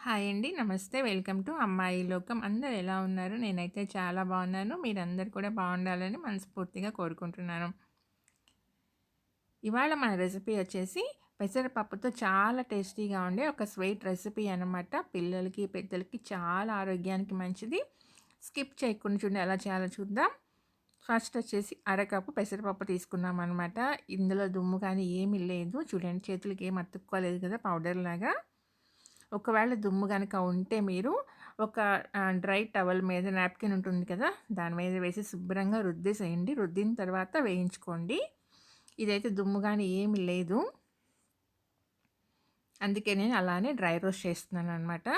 Hi అండి. నమస్తే. Welcome to అమ్మాయి లోకం. అందరు ఎలా ఉన్నారు? నేనైతే చాలా బాగున్నాను. మీరందరు కూడా బాగుండాలని మనస్ఫూర్తిగా కోరుకుంటున్నాను. ఇవాళ మన రెసిపీ వచ్చేసి పెసరపప్పుతో చాలా టేస్టీగా ఉండే ఒక స్వీట్ రెసిపీ అనమాట. పిల్లలకి, పెద్దలకి చాలా ఆరోగ్యానికి మంచిది. స్కిప్ చేయకుండా చూడండి ఎలా చేయాలో చూద్దాం. ఫస్ట్ వచ్చేసి అరకప్పు పెసరపప్పు తీసుకున్నాం అనమాట ఇందులో దుమ్ము కానీ ఏమీ లేదు. చూడండి చేతులకి ఏం అతుక్కోలేదు కదా పౌడర్ లాగా. ఒకవేళ దుమ్ము కనుక ఉంటే మీరు ఒక డ్రై టవల్ మీద నాప్కిన్ ఉంటుంది కదా దాని మీద వేసి శుభ్రంగా రుద్దేసేయండి. రుద్దిన తర్వాత వేయించుకోండి. ఇదైతే దుమ్ము కానీ ఏమి లేదు. అందుకే నేను అలానే డ్రై రోస్ట్ చేస్తున్నాను అనమాట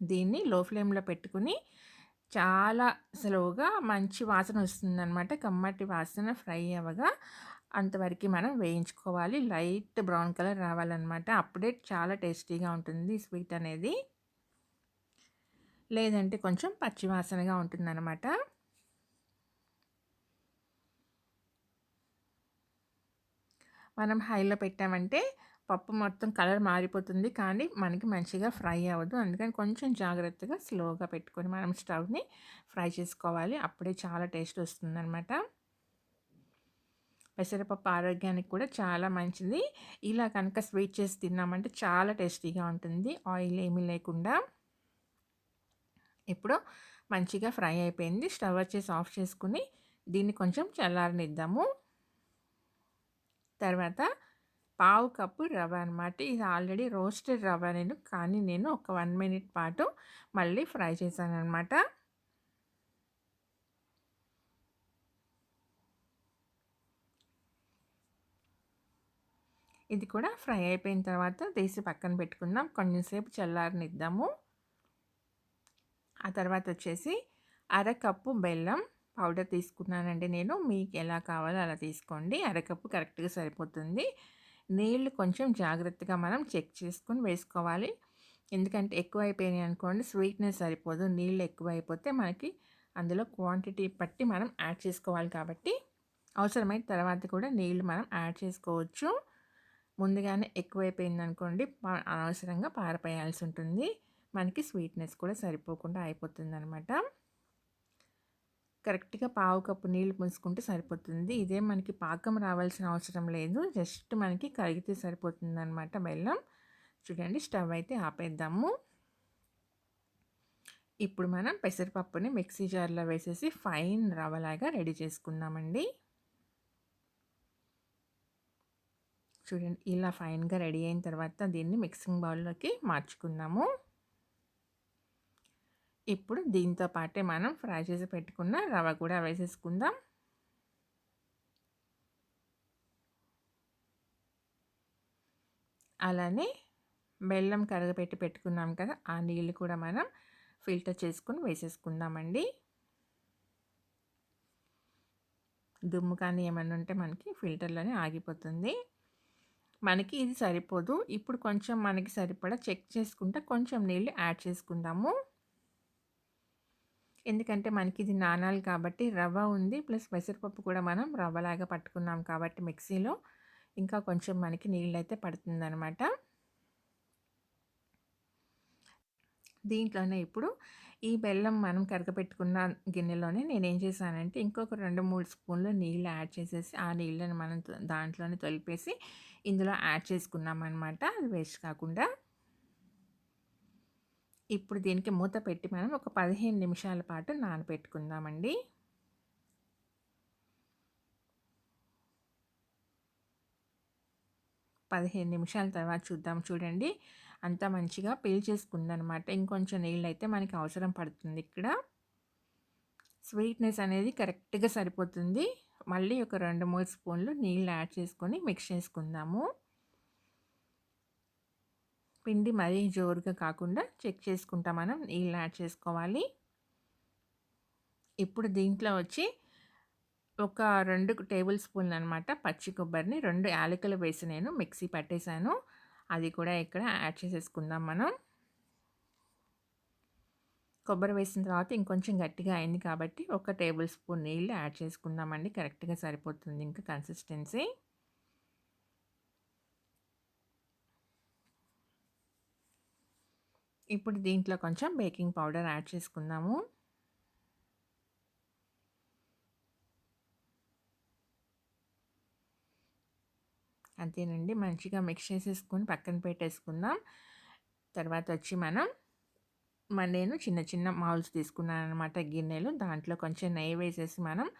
దీన్ని లో ఫ్లేమ్లో పెట్టుకుని చాలా స్లోగా మంచి వాసన వస్తుందన్నమాట. కమ్మటి వాసన ఫ్రై అవ్వగా అంతవరకు మనం వేయించుకోవాలి. లైట్ బ్రౌన్ కలర్ రావాలన్నమాట. అప్పుడే చాలా టేస్టీగా ఉంటుంది స్వీట్ అనేది. లేదంటే కొంచెం పచ్చివాసనగా ఉంటుందన్నమాట. మనం హైలో పెట్టామంటే పప్పు మొత్తం కలర్ మారిపోతుంది. కానీ మనకి మంచిగా ఫ్రై అవ్వదు. అందుకని కొంచెం జాగ్రత్తగా స్లోగా పెట్టుకొని మనం స్టవ్ని ఫ్రై చేసుకోవాలి. అప్పుడే చాలా టేస్ట్ వస్తుందన్నమాట. పెసరపప్పు ఆరోగ్యానికి కూడా చాలా మంచిది. ఇలా కనుక స్వీట్ చేసి తిన్నామంటే చాలా టేస్టీగా ఉంటుంది. ఆయిల్ ఏమీ లేకుండా. ఇప్పుడు మంచిగా ఫ్రై అయిపోయింది. స్టవ్ వచ్చేసి ఆఫ్ చేసుకుని దీన్ని కొంచెం చల్లారనిద్దాము. తర్వాత పావు కప్పు రవ్వ అనమాట ఇది ఆల్రెడీ రోస్టెడ్ రవ్వ నేను కానీ నేను ఒక వన్ మినిట్ పాటు మళ్ళీ ఫ్రై చేశాను అనమాట ఇది కూడా ఫ్రై అయిపోయిన తర్వాత తీసి పక్కన పెట్టుకుందాం. కొంచెంసేపు చల్లారనిద్దాము. ఆ తర్వాత వచ్చేసి అరకప్పు బెల్లం పౌడర్ తీసుకున్నానండి నేను. మీకు ఎలా కావాలో అలా తీసుకోండి. అరకప్పు కరెక్ట్గా సరిపోతుంది. నీళ్ళు కొంచెం జాగ్రత్తగా మనం చెక్ చేసుకొని వేసుకోవాలి. ఎందుకంటే ఎక్కువ అయిపోయినాయి అనుకోండి స్వీట్నెస్ సరిపోదు. నీళ్ళు ఎక్కువ అయిపోతే మనకి అందులో క్వాంటిటీ పట్టి మనం యాడ్ చేసుకోవాలి కాబట్టి అవసరమైన తర్వాత కూడా నీళ్ళు మనం యాడ్ చేసుకోవచ్చు. ముందుగానే ఎక్కువైపోయింది అనుకోండి అనవసరంగా పారపేయాల్సి ఉంటుంది మనకి స్వీట్నెస్ కూడా సరిపోకుండా అయిపోతుంది అనమాట కరెక్ట్గా పావు కప్పు నీళ్ళు పుంచుకుంటే సరిపోతుంది. ఇదే మనకి పాకం రావాల్సిన అవసరం లేదు. జస్ట్ మనకి కరిగితే సరిపోతుంది అనమాట బెల్లం. చూడండి స్టవ్ అయితే ఆపేద్దాము. ఇప్పుడు మనం పెసరపప్పుని మిక్సీ జార్లో వేసేసి ఫైన్ రవ్వలాగా రెడీ చేసుకుందామండి చూడండి ఇలా ఫైన్గా రెడీ అయిన తర్వాత దీన్ని మిక్సింగ్ బౌల్లోకి మార్చుకుందాము. ఇప్పుడు దీంతో పాటే మనం ఫ్రై చేసి పెట్టుకున్న రవ కూడా వేసేసుకుందాం. అలానే బెల్లం కరగపెట్టి పెట్టుకున్నాం కదా ఆ నీళ్ళు కూడా మనం ఫిల్టర్ చేసుకుని వేసేసుకుందామండి. దుమ్ము కానీ ఏమన్నా ఉంటే మనకి ఫిల్టర్లోనే ఆగిపోతుంది. మనకి ఇది సరిపోదు. ఇప్పుడు కొంచెం మనకి సరిపడా చెక్ చేసుకుంటా కొంచెం నీళ్ళు యాడ్ చేసుకుందాము. ఎందుకంటే మనకి ఇది నానాలు కాబట్టి రవ్వ ఉంది. ప్లస్ పెసరపప్పు కూడా మనం రవ్వలాగా పట్టుకున్నాం కాబట్టి మిక్సీలో. ఇంకా కొంచెం మనకి నీళ్ళు అయితే పడుతుందనమాట దీంట్లోనే ఇప్పుడు ఈ బెల్లం మనం కరగపెట్టుకున్న గిన్నెలోనే నేనేం చేశానంటే ఇంకొక రెండు మూడు స్పూన్లు నీళ్ళు యాడ్ చేసేసి ఆ నీళ్ళని మనం దాంట్లోనే తొలిపేసి ఇందులో యాడ్ చేసుకున్నాం అనమాట అది వేస్ట్ కాకుండా. ఇప్పుడు దీనికి మూత పెట్టి మనం ఒక పదిహేను నిమిషాల పాటు నానబెట్టుకుందామండి. పదిహేను నిమిషాల తర్వాత చూద్దాం చూడండి. అంతా మంచిగా పీల్చేసుకుందనమాట. ఇంకొంచెం నీళ్ళు అయితే మనకి అవసరం పడుతుంది ఇక్కడ. స్వీట్నెస్ అనేది కరెక్ట్గా సరిపోతుంది. మళ్ళీ ఒక రెండు మూడు స్పూన్లు నీళ్ళు యాడ్ చేసుకొని మిక్స్ చేసుకుందాము. పిండి మరీ జోరుగా కాకుండా చెక్ చేసుకుంటా మనం నీళ్ళు యాడ్ చేసుకోవాలి. ఇప్పుడు దీంట్లో వచ్చి ఒక రెండు టేబుల్ స్పూన్లు అనమాట పచ్చి కొబ్బరిని రెండు యాలకులు వేసి నేను మిక్సీ పట్టేశాను. అది కూడా ఇక్కడ యాడ్ చేసేసుకుందాం మనం. కొబ్బరి వేసిన తర్వాత ఇంకొంచెం గట్టిగా అయింది కాబట్టి ఒక టేబుల్ స్పూన్ నీళ్ళు యాడ్ చేసుకుందామండి. కరెక్ట్గా సరిపోతుంది ఇంకా కన్సిస్టెన్సీ. ఇప్పుడు దీంట్లో కొంచెం బేకింగ్ పౌడర్ యాడ్ చేసుకుందాము. అంతేనండి. మంచిగా మిక్స్ చేసేసుకొని పక్కన పెట్టేసుకుందాం. తర్వాత వచ్చి మనం మన నేను చిన్న చిన్న మౌల్స్ తీసుకున్నాను అనమాట గిన్నెలు. దాంట్లో కొంచెం నెయ్యి వేసేసి మనం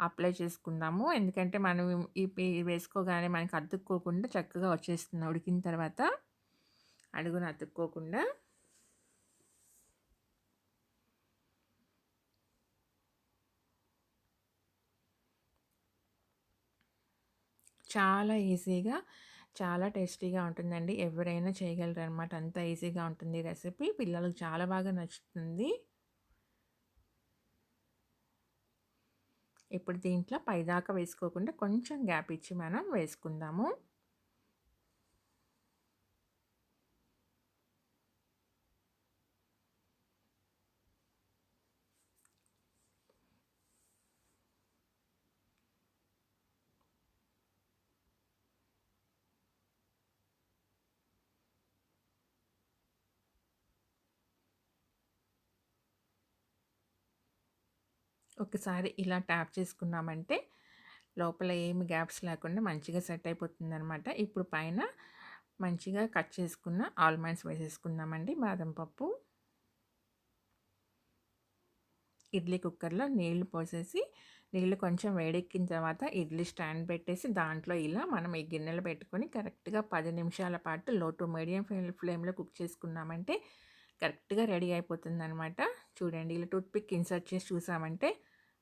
అప్లై చేసుకుందాము. ఎందుకంటే మనం ఈ వేసుకోగానే మనకి అతుక్కోకుండా చక్కగా వచ్చేస్తుంది ఉడికిన తర్వాత. అడుగున అతుక్కోకుండా చాలా ఈజీగా చాలా టేస్టీగా ఉంటుందండి. ఎవరైనా చేయగలరు అనమాట అంత ఈజీగా ఉంటుంది రెసిపీ. పిల్లలకు చాలా బాగా నచ్చుతుంది. ఇప్పుడు దీంట్లో పైదాకా వేసుకోకుండా కొంచెం గ్యాప్ ఇచ్చి మనం వేసుకుందాము. ఒకసారి ఇలా ట్యాప్ చేసుకున్నామంటే లోపల ఏమి గ్యాప్స్ లేకుండా మంచిగా సెట్ అయిపోతుంది అనమాట ఇప్పుడు పైన మంచిగా కట్ చేసుకున్న ఆల్మండ్స్ వేసేసుకుందామండి. బాదం పప్పు. ఇడ్లీ కుక్కర్లో నీళ్ళు పోసేసి నీళ్ళు కొంచెం వేడెక్కిన తర్వాత ఇడ్లీ స్టాండ్ పెట్టేసి దాంట్లో ఇలా మనం ఈ గిన్నెలు పెట్టుకొని కరెక్ట్గా పది నిమిషాల పాటు లో టు మీడియం ఫ్లేమ్లో కుక్ చేసుకున్నామంటే కరెక్ట్గా రెడీ అయిపోతుంది అనమాట చూడండి ఇలా టూత్పిక్ ఇన్సర్ట్ చేసి చూసామంటే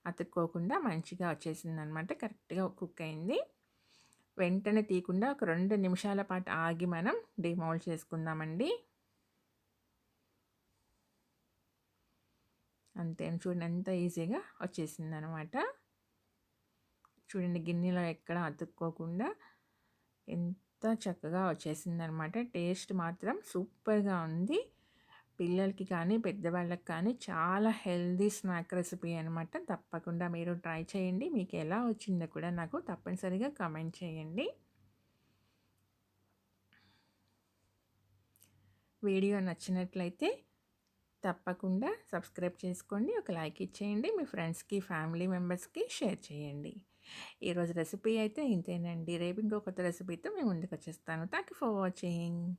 అతుక్కోకుండా మంచిగా వచ్చేసింది అనమాట కరెక్ట్గా కుక్ అయింది. వెంటనే తీయకుండా ఒక రెండు నిమిషాల పాటు ఆగి మనం డిమౌల్డ్ చేసుకుందామండి. అంతే చూడండి ఎంత ఈజీగా వచ్చేసింది అనమాట చూడండి గిన్నెలో ఎక్కడ అతుక్కోకుండా ఎంత చక్కగా వచ్చేసింది అనమాట టేస్ట్ మాత్రం సూపర్గా ఉంది. పిల్లలకి కానీ పెద్దవాళ్ళకి కానీ చాలా హెల్దీ స్నాక్ రెసిపీ అనమాట తప్పకుండా మీరు ట్రై చేయండి. మీకు ఎలా వచ్చిందో కూడా నాకు తప్పనిసరిగా కమెంట్ చేయండి. వీడియో నచ్చినట్లయితే తప్పకుండా సబ్స్క్రైబ్ చేసుకోండి. ఒక లైక్ ఇచ్చేయండి. మీ ఫ్రెండ్స్కి ఫ్యామిలీ మెంబర్స్కి షేర్ చేయండి. ఈరోజు రెసిపీ అయితే ఇంతేనండి. రేపు ఇంకో కొత్త రెసిపీతో మేము ముందుకు వచ్చేస్తాను. Thank you for watching.